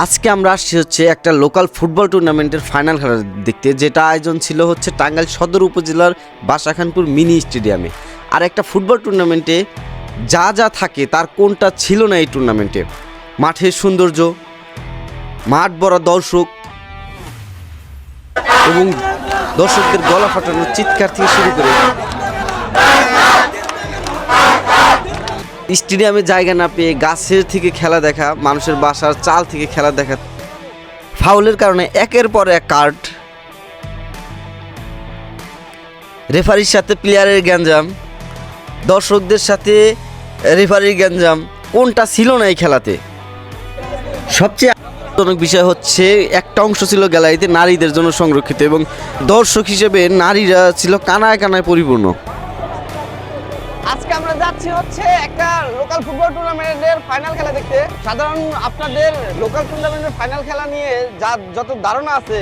আজকে আমরা আসছি হচ্ছে একটা লোকাল ফুটবল টুর্নামেন্টের ফাইনাল খেলা দেখতে যেটা আয়োজন ছিল হচ্ছে টাঙ্গাইল সদর উপজেলার বাসাখানপুর মিনি স্টেডিয়ামে। আর একটা ফুটবল টুর্নামেন্টে যা যা থাকে, তার কোনটা ছিল না এই টুর্নামেন্টে মাঠের সৌন্দর্য, মাঠ ভরা দর্শক, এবং দর্শকদের গলা ফাটানোর চিৎকার থেকে শুরু করে স্টেডিয়ামে জায়গা না পেয়ে গাছের থেকে খেলা দেখা, মানুষের বাসার চাল থেকে খেলা দেখা। ফাউলের কারণে একের পর এক কার্ড। রেফারির সাথে প্লেয়ারের গ্যাঞ্জাম। দর্শকদের সাথে রেফারির গ্যাঞ্জাম। কোনটা ছিল না এই খেলাতে? সবচেয়ে আশ্চর্যজনক বিষয় হচ্ছে, একটা অংশ ছিল গ্যালারিতে নারীদের জন্য সংরক্ষিত এবং দর্শক হিসেবে নারীরা ছিল কানায় কানায় পরিপূর্ণ। আজকে আমরা যাচ্ছি হচ্ছে একটা লোকাল ফুটবল টুর্নামেন্টের ফাইনাল খেলা দেখতে। সাধারণ আপনাদের লোকাল টুর্নামেন্টের ফাইনাল খেলা নিয়ে যা যত ধারণা আছে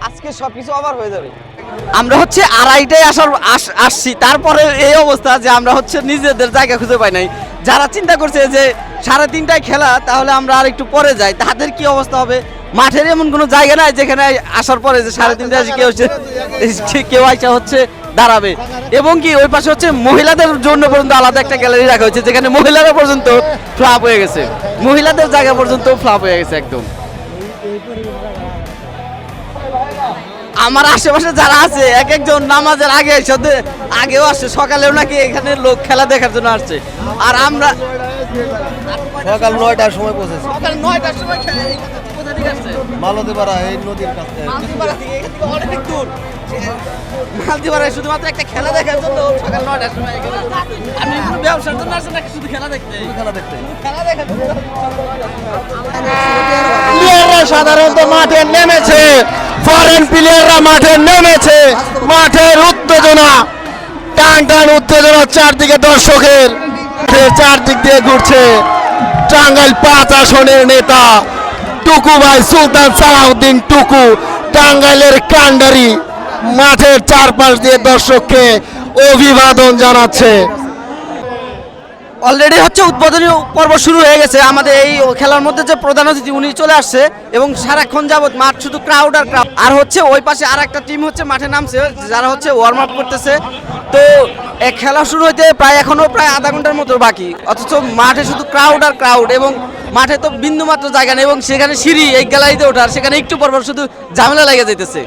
আজকে সবকিছু অবার হয়ে যাবে। আমরা হচ্ছে আড়াইটায় আসার আসছি। তারপরে এই অবস্থা যে আমরা হচ্ছে নিজেদের জায়গা খুঁজে পাই নাই। যারা চিন্তা করছে যে সাড়ে তিনটায় খেলা তাহলে আমরা আর একটু পরে যাই। তাদের কি অবস্থা হবে? মাঠের এমন কোনো জায়গা নাই যেখানে আসার পরে যে সাড়ে তিনটায় কেউ হচ্ছে- কেউ আইসা হচ্ছে দাঁড়াবে। এবং কি ওই পাশে হচ্ছে মহিলাদের জন্য পর্যন্ত আলাদা একটা গ্যালারি রাখা হয়েছে যেখানে মহিলারা পর্যন্ত ফ্লাপ হয়ে গেছে। মহিলাদের জায়গা পর্যন্ত ফ্লাপ হয়ে গেছে একদম। আমার আশেপাশে যারা আছে এক একজন নামাজের আগে সাথে আগেও আসছে সকালেও নাকি এখানে লোক খেলা দেখার জন্য আসছে। আর আমরা সকাল নয়টার সময় পৌঁছেছি। সকাল নয়টার সময় মালতীপাড়া এই নদীর কাছে। মালদিপাড়া অনেক দূর। শুধুমাত্র একটা খেলা দেখার জন্য সকাল নয়টার সময় আমি কোনো ব্যবসার জন্য শুধু খেলা দেখতে? খেলা দেখতে। খেলা দেখার জন্য। প্লেয়াররা সাধারণত মাঠে নেমেছে। ফরেন প্লেয়াররা মাঠে নেমেছে। মাঠের উত্তেজনা টান টান উত্তেজনা চারদিকে দর্শকের। চারদিক দিয়ে ঘুরছে টাঙ্গাইল পাঁচ আসনের নেতা। টুকু ভাই সুলতান সালাউদ্দিন টুকু টাঙ্গাইলের কান্ডারি। মাঠের চারপাশ দিয়ে দর্শককে অভিবাদন জানাচ্ছে। অলরেডি হচ্ছে উদ্বোধনী পর্ব শুরু হয়ে গেছে। আমাদের এই খেলার মধ্যে যে প্রধান অতিথি, উনি চলে আসছে এবং সারাক্ষণ যাবৎ মাঠ শুধু ক্রাউড আর ক্রাউড আর হচ্ছে ওই পাশে আর একটা টিম হচ্ছে, মাঠে নামছে, যারা হচ্ছে ওয়ার্ম আপ করতেছে। তো খেলা শুরু হইতে প্রায় এখনও প্রায় আধা ঘণ্টার মতো বাকি। অথচ মাঠে শুধু ক্রাউড আর ক্রাউড এবং মাঠে তো বিন্দুমাত্র জায়গা নেই এবং সেখানে সিঁড়ি এই গ্যালারিতে ওঠার, সেখানে একটু পর পর শুধু ঝামেলা লেগে যাইতেছে।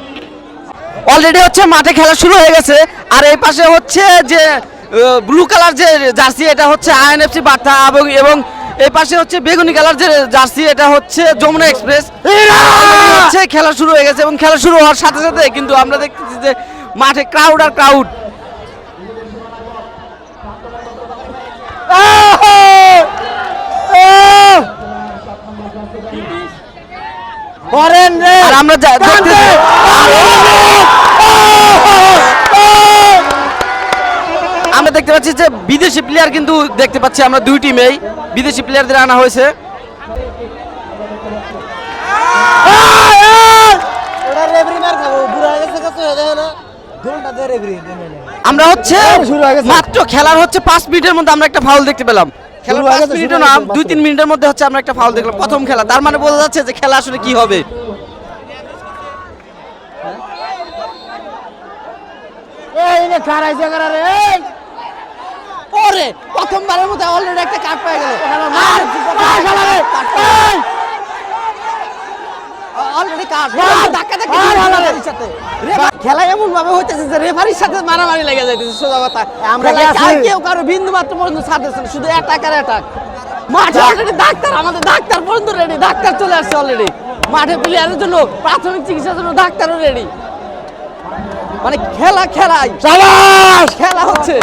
অলরেডি হচ্ছে মাঠে খেলা শুরু হয়ে গেছে। আর এই পাশে হচ্ছে যে ব্লু কালার যে জার্সি এটা হচ্ছে আইএনএফসি বার্তা এবং এবং এই পাশে হচ্ছে বেগুনি কালার যে জার্সি এটা হচ্ছে যমুনা এক্সপ্রেস হচ্ছে খেলা শুরু হয়ে গেছে এবং খেলা শুরু হওয়ার সাথে সাথে কিন্তু আমরা দেখতেছি যে মাঠে ক্রাউড আর ক্রাউড আর আমরা আমরা দেখতে পাচ্ছি যে বিদেশি প্লেয়ার কিন্তু দেখতে পাচ্ছি আমরা দুই টিমেই বিদেশি প্লেয়ারদের আনা হয়েছে। আমরা হচ্ছে মাত্র খেলার হচ্ছে পাঁচ মিনিটের মধ্যে আমরা একটা ফাউল দেখতে পেলাম। খেলার পাঁচ মিনিটও না দুই তিন মিনিটের মধ্যে হচ্ছে আমরা একটা ফাউল দেখলাম। প্রথম খেলা তার মানে বোঝা যাচ্ছে যে খেলা আসলে কি হবে। পরে প্রথমবারের মতো অলরেডি একটা কাট পেয়ে গেল অলরেডি কাট ধাক্কা ধাক্কি খেলা এমন ভাবে হইতেছে যে রেফারির সাথে মারামারি লেগে যাইতেছে সোজা কথা। আমরা কেউ কারও বিন্দু মাত্র পর্যন্ত ছাড়তেছে না, শুধু অ্যাটাক আর অ্যাটাক মাঠে অলরেডি ডাক্তার আমাদের ডাক্তার পর্যন্ত রেডি ডাক্তার চলে আসছে অলরেডি মাঠে প্লেয়ারের জন্য প্রাথমিক চিকিৎসার জন্য ডাক্তারও রেডি মানে খেলা খেলাই খেলা হচ্ছে।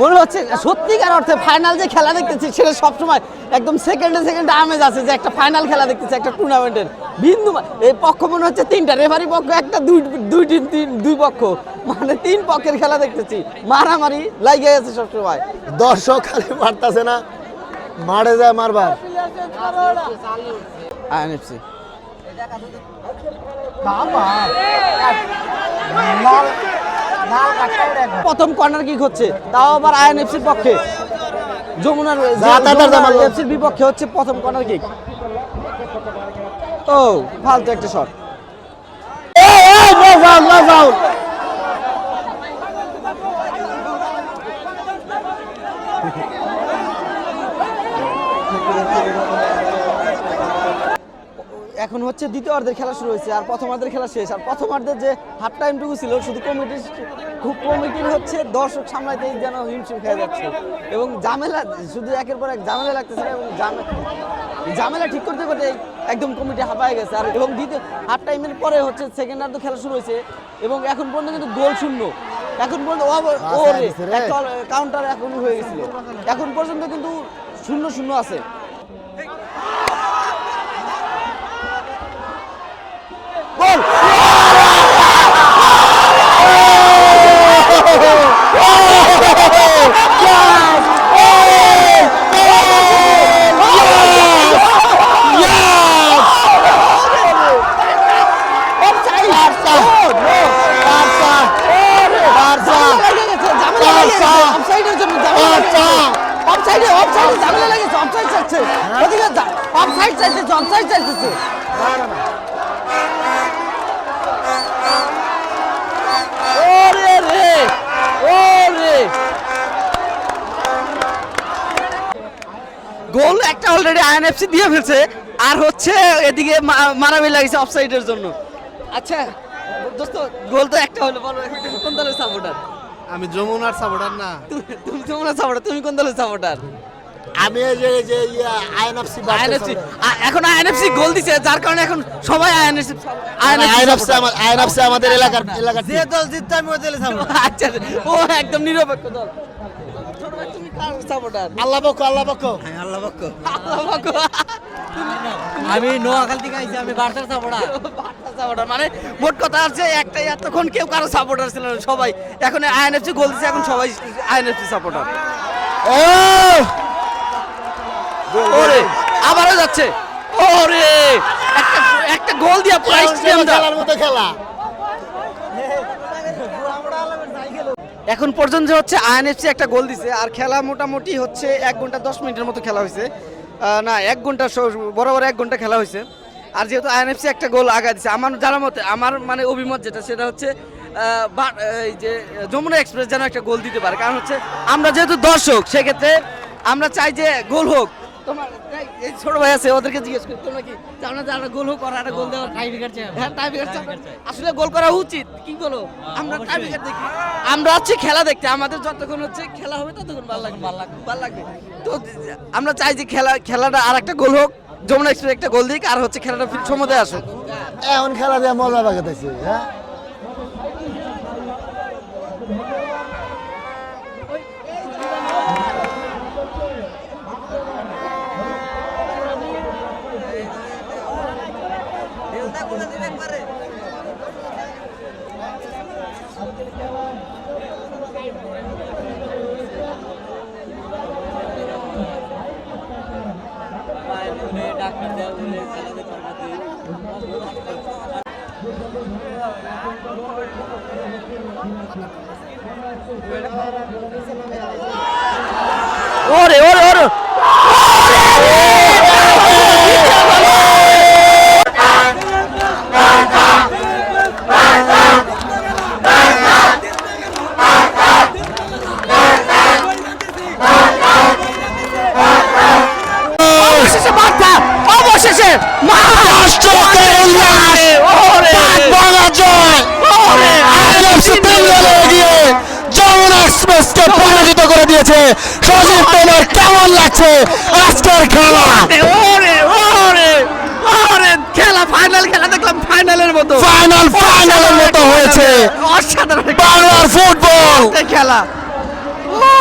মনে হচ্ছে সত্যিকার অর্থে ফাইনাল যে খেলা দেখতেছি সেটা সবসময় একদম সেকেন্ডে সেকেন্ডে আমেজ আছে যে একটা ফাইনাল খেলা দেখতেছি একটা টুর্নামেন্টের বিন্দু এই পক্ষ মনে হচ্ছে তিনটা। রেফারি পক্ষ একটা দুই দুই টিম তিন দুই পক্ষ। মানে তিন পক্ষের খেলা দেখতেছি। মারামারি লাগে গেছে সবসময়। দর্শক খালি মারতাছে না। মারে যায় মারবার। আইএনএফসি। প্রথম কর্নার কিক হচ্ছে তাও আবার আইএনএফসির পক্ষে। যমুনার। এফসির বিপক্ষে হচ্ছে প্রথম কর্নার কিক ও ফালতু একটা শট এই এই নো ফাউল নো ফাউল এখন হচ্ছে দ্বিতীয় অর্ধের খেলা শুরু হয়েছে আর প্রথম প্রথমার্ধের খেলা শেষ। আর প্রথম প্রথমার্ধের যে হাফ টাইমটুকু ছিল শুধু কমিটির খুব কমিটির হচ্ছে দর্শক সামলাইতেই যেন হিমশিম খেয়ে যাচ্ছে। এবং ঝামেলা শুধু একের পর এক ঝামেলা লাগতেছে না এবং ঝামে- ঝামেলা ঠিক করতে করতে একদম কমিটি হাঁপায় গেছে। আর এবং দ্বিতীয় হাফ টাইমের পরে হচ্ছে সেকেন্ড হাফ খেলা শুরু হয়েছে এবং এখন পর্যন্ত কিন্তু গোল শূন্য। এখন পর্যন্ত ওভারে কাউন্টার এখনই হয়ে গেছিল। এখন পর্যন্ত কিন্তু শূন্য শূন্য আছে। 업사이드 업사이드 장난하겠어 업사이드 자체 어디가 업사이드 자체 업사이드 자체 গোল একটা অলরেডি আইএনএফসি দিয়ে ফেলছে। আর হচ্ছে এদিকে মা- মারামারি লাগিছে অফসাইডের জন্য। আচ্ছা দোস্ত গোল তো একটা হলো বলো কোন দলের সাপোর্টার আমি যমুনার সাপোর্টার না। তুমি তোমরা সাপোর্টার তুমি কোন দলের সাপোর্টার আমি এই যে যে আইএনএফসি আইএনএফসি এখন আইএনএফসি গোল দিছে যার কারণে এখন সবাই আইএনএফসি আইএনএফসি আইএনএফসি আমাদের এলাকার এলাকার যে দল জিততে আমি ওই দলে আচ্ছা ও একদম নিরপেক্ষ দল। কার সাপোর্টার? আল্লাহ পক্ষ আল্লাহ পক্ষ আল্লাহ পাক আমি নোয়াখাল থেকে আইছি আমি বার্তার সাপোর্টার। বার্তা সাপোর্টার মানে মোট কথা আছে একটাই এতক্ষণ কেউ কারও সাপোর্টার ছিল না সবাই। এখন আইএনএফসি গোল এখন সবাই আইএনএফসি সাপোর্টার। ও! ওরে আবারও যাচ্ছে। ওরে! একটা একটা গোল দিয়া খেলার মতো খেলা। এখন পর্যন্ত হচ্ছে আইএনএফসি একটা গোল দিছে, আর খেলা মোটামুটি হচ্ছে এক ঘণ্টা দশ মিনিটের মতো খেলা হয়েছে না, এক ঘণ্টা বরাবর এক ঘণ্টা খেলা হয়েছে আর যেহেতু আইএনএফসি একটা গোল আগা দিছে, আমার জানার মতে, আমার মানে অভিমত যেটা, সেটা হচ্ছে এই যে, যমুনা এক্সপ্রেস যেন একটা গোল দিতে পারে। কারণ হচ্ছে, আমরা যেহেতু দর্শক, সেক্ষেত্রে আমরা চাই যে গোল হোক। তোমার এই- এই ছোট ভাই আছে ওদেরকে জিজ্ঞেস করি তোমরা কি চাও না যে একটা গোল হোক আর একটা গোল দেওয়ার টাই বিকার চাই হ্যাঁ টাইব্রেকার চাই। আসলে গোল করা উচিত কি বলো? আমরা টাইব্রেকার দেখি। আমরা হচ্ছে খেলা দেখতে আমাদের যতক্ষণ হচ্ছে খেলা হবে ততক্ষণ ভালো লাগবে। ভালো লাগবে। ভালো লাগবে। তো আমরা চাই যে খেলা খেলাটা আর একটা গোল হোক যমুনা এক্সপ্রেস একটা গোল দিক আর হচ্ছে খেলাটা সমতে আসুক। এখন খেলা দিয়ে মজা লাগাতেছে হ্যাঁ? ওরে ওরে ওরে। অবশেষে বার্তা অবশেষে দর্শকের উল্লাস ওরে ভাঙা জয় ওরে আইএনএফসি তিন গোলে এগিয়ে এক্সপ্রেসকে পরাজিত করে দিয়েছে। সজীব তোমার কেমন লাগছে আজকের খেলা? ওরে ওরে ওরে খেলা ফাইনাল খেলা দেখলাম ফাইনালের মতো। ফাইনাল ফাইনালের মতো হয়েছে। অসাধারণ বাংলার ফুটবল। খেলা।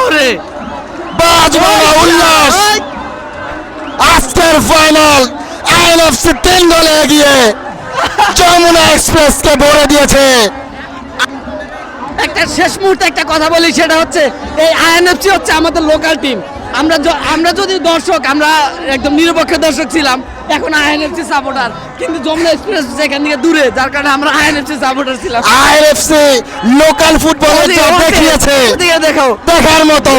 ওরে। বাজবাংলা উল্লাস। আজকের ফাইনাল আইএনএফসি তিন গোলে এগিয়ে যমুনা এক্সপ্রেসকে ভরে দিয়েছে। একটা শেষ মুহূর্তে একটা কথা বলি সেটা হচ্ছে এই আইএনএফসি হচ্ছে আমাদের লোকাল টিম আমরা আমরা যদি দর্শক আমরা একদম নিরপেক্ষ দর্শক ছিলাম এখন আইএনএফসি সাপোর্টার কিন্তু যমুনা এক্সপ্রেস সেখান থেকে দূরে যার কারণে আমরা আইএনএফসি সাপোর্টার ছিলাম। আইএনএফসি লোকাল ফুটবলের ওদিকে, জব দেখিয়েছে। দেখাও। দেখো দেখার মতো।